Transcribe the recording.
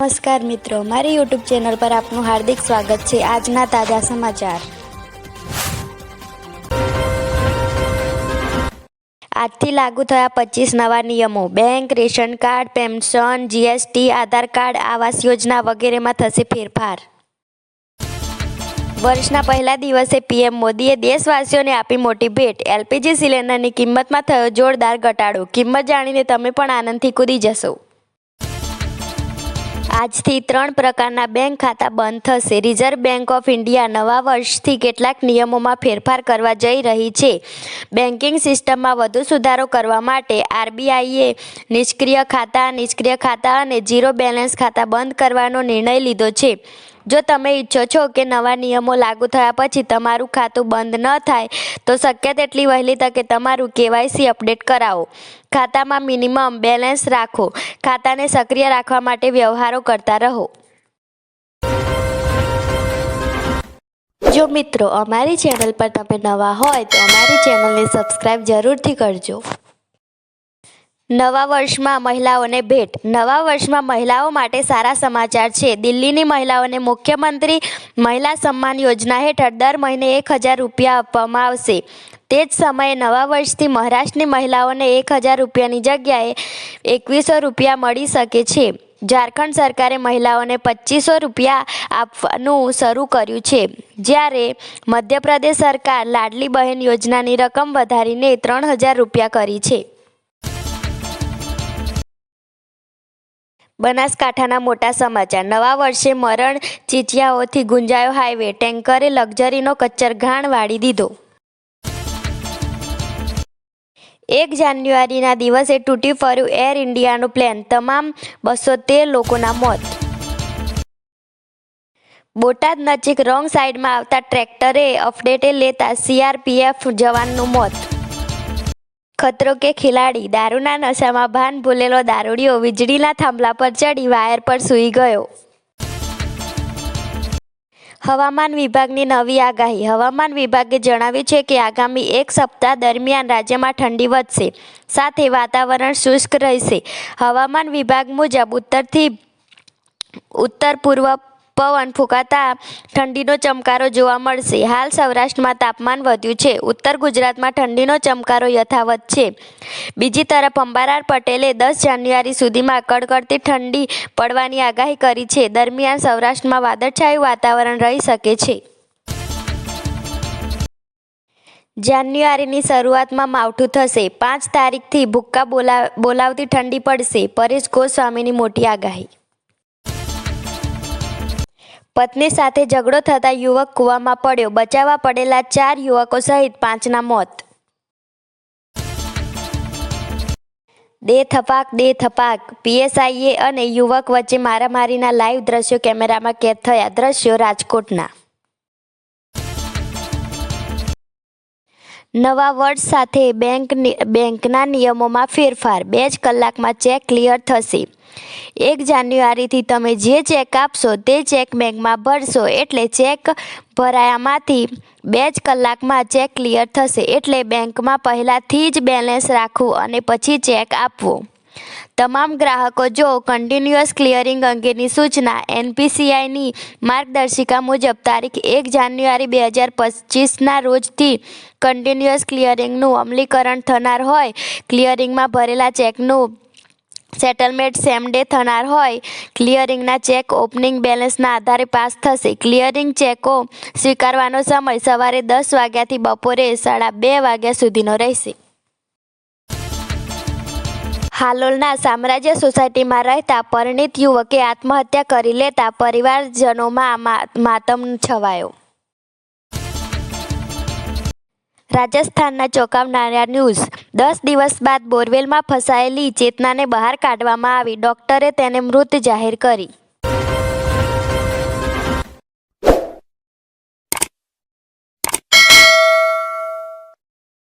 નમસ્કાર મિત્રો, મારી યુટ્યુબ ચેનલ પર આપનું હાર્દિક સ્વાગત છે. આજના તાજા સમાચાર. આજથી લાગુ થયા પચીસ નવા નિયમો. Bank, ration card, pension, GST, Aadhaar card, આવાસ યોજના વગેરેમાં થશે ફેરફાર. વર્ષના પહેલા દિવસે પીએમ મોદીએ દેશવાસીઓને આપી મોટી ભેટ. એલપીજી સિલિન્ડરની કિંમતમાં થયો જોરદાર ઘટાડો. કિંમત જાણીને તમે પણ આનંદથી કૂદી જશો. આજથી ત્રણ પ્રકારના બેંક ખાતા બંધ થશે. રિઝર્વ બેંક ઓફ ઇન્ડિયા નવા વર્ષથી કેટલાક નિયમોમાં ફેરફાર કરવા જઈ રહી છે. બેન્કિંગ સિસ્ટમમાં વધુ સુધારો કરવા માટે આરબીઆઈએ નિષ્ક્રિય ખાતા નિષ્ક્રિય ખાતા અને ઝીરો બેલેન્સ ખાતા બંધ કરવાનો નિર્ણય લીધો છે. જો તમે ઈચ્છો છો કે નવા નિયમો લાગુ થયા પછી તમારું ખાતું બંધ ન થાય, તો શક્ય તેટલી વહેલી તકે તમારું કેવાયસી અપડેટ કરાવો. ખાતામાં મિનિમમ બેલેન્સ રાખો. ખાતાને સક્રિય રાખવા માટે વ્યવહારો કરતા રહો. જો મિત્રો, અમારી ચેનલ પર તમે નવા હોય તો અમારી ચેનલને સબસ્ક્રાઈબ જરૂરથી કરજો. નવા વર્ષમાં મહિલાઓને ભેટ. નવા વર્ષમાં મહિલાઓ માટે સારા સમાચાર છે. દિલ્હીની મહિલાઓને મુખ્યમંત્રી મહિલા સન્માન યોજના હેઠળ દર મહિને એક હજાર રૂપિયા આપવામાં આવશે. તે જ સમયે નવા વર્ષથી મહારાષ્ટ્રની મહિલાઓને એક હજાર રૂપિયાની જગ્યાએ એકવીસો રૂપિયા મળી શકે છે. ઝારખંડ સરકારે મહિલાઓને પચીસો રૂપિયા આપવાનું શરૂ કર્યું છે. જ્યારે મધ્યપ્રદેશ સરકાર લાડલી બહેન યોજનાની રકમ વધારીને ત્રણ હજાર રૂપિયા કરી છે. બનાસકાંઠાના મોટા સમાચાર. નવા વર્ષે મરણ ચીચિયાઓથી ગુંજાયો હાઈવે. ટેન્કરે લક્ઝરીનો કચ્ચર ઘાણ વાળી દીધો. એક જાન્યુઆરીના દિવસે તૂટી ફર્યું એર ઇન્ડિયાનું પ્લેન. તમામ બસો તેર લોકોના મોત. બોટાદ નજીક રોંગ સાઈડમાં આવતા ટ્રેક્ટરે અપડેટે લેતા સીઆરપીએફ જવાનનું મોત. ખતરો કે ખિલાડી, દારૂના નશામાં ભાન ભૂલેલો દારૂડિયો વીજળીના થાંભલા પર ચડી વાયર પર સૂઈ ગયો. હવામાન વિભાગની નવી આગાહી. હવામાન વિભાગે જણાવ્યું છે કે આગામી એક સપ્તાહ દરમિયાન રાજ્યમાં ઠંડી વધશે. સાથે વાતાવરણ શુષ્ક રહેશે. હવામાન વિભાગ મુજબ ઉત્તરથી ઉત્તર પૂર્વ પવન ફૂંકાતા ઠંડીનો ચમકારો જોવા મળશે. હાલ સૌરાષ્ટ્રમાં તાપમાન વધ્યું છે. ઉત્તર ગુજરાતમાં ઠંડીનો ચમકારો યથાવત છે. બીજી તરફ અંબાલાલ પટેલે દસ જાન્યુઆરી સુધીમાં કડકડતી ઠંડી પડવાની આગાહી કરી છે. દરમિયાન સૌરાષ્ટ્રમાં વાદળછાયું વાતાવરણ રહી શકે છે. જાન્યુઆરીની શરૂઆતમાં માવઠું થશે. પાંચ તારીખથી ભૂક્કા બોલા, બોલાવતી ઠંડી પડશે. પરેશ ગોસ્વામીની મોટી આગાહી પત્ની સાથે ઝઘડો થતા યુવક કૂવામાં પડ્યો. બચાવવા પડેલા ચાર યુવકો સહિત પાંચના મોત. દે થપાક દે થપાક. પીએસઆઈએ અને યુવક વચ્ચે મારામારીના લાઈવ દ્રશ્યો કેમેરામાં કેદ થયા. દ્રશ્યો રાજકોટના. નવા વર્ષ સાથે બેંક બેંકના નિયમોમાં ફેરફાર. બે જ કલાકમાં ચેક ક્લિયર થશે. એક જાન્યુઆરીથી તમે જે ચેક આપશો તે ચેક બેંકમાં ભરશો એટલે ચેક ભરાયામાંથી બે જ કલાકમાં ચેક ક્લિયર થશે એટલે બેંકમાં પહેલાંથી જ બેલેન્સ રાખવું અને પછી ચેક આપવો. તમામ ગ્રાહકો જો કન્ટિન્યુઅસ ક્લિયરિંગ અંગેની સૂચના એનપીસીઆઈની માર્ગદર્શિકા મુજબ તારીખ એક જાન્યુઆરી બે હજાર પચીસના રોજથી કન્ટિન્યુઅસ ક્લિયરિંગનું અમલીકરણ થનાર હોય ક્લિયરિંગમાં ભરેલા ચેકનું સેટલમેન્ટ સેમ ડે થનાર હોય ક્લિયરિંગના ચેક ઓપનિંગ બેલેન્સના આધારે પાસ થશે. ક્લિયરિંગ ચેકો સ્વીકારવાનો સમય સવારે દસ વાગ્યાથી બપોરે સાડા બે વાગ્યા સુધીનો રહેશે. હાલોલના સામ્રાજ્ય સોસાયટીમાં રહેતા પરિણીત યુવકે આત્મહત્યા કરી લેતા પરિવારજનોમાં માતમ છવાયો. રાજસ્થાનના ચોંકાવનારા ન્યૂઝ. દસ દિવસ બાદ બોરવેલમાં ફસાયેલી ચેતનાને બહાર કાઢવામાં આવી. ડોક્ટરે તેને મૃત જાહેર કરી.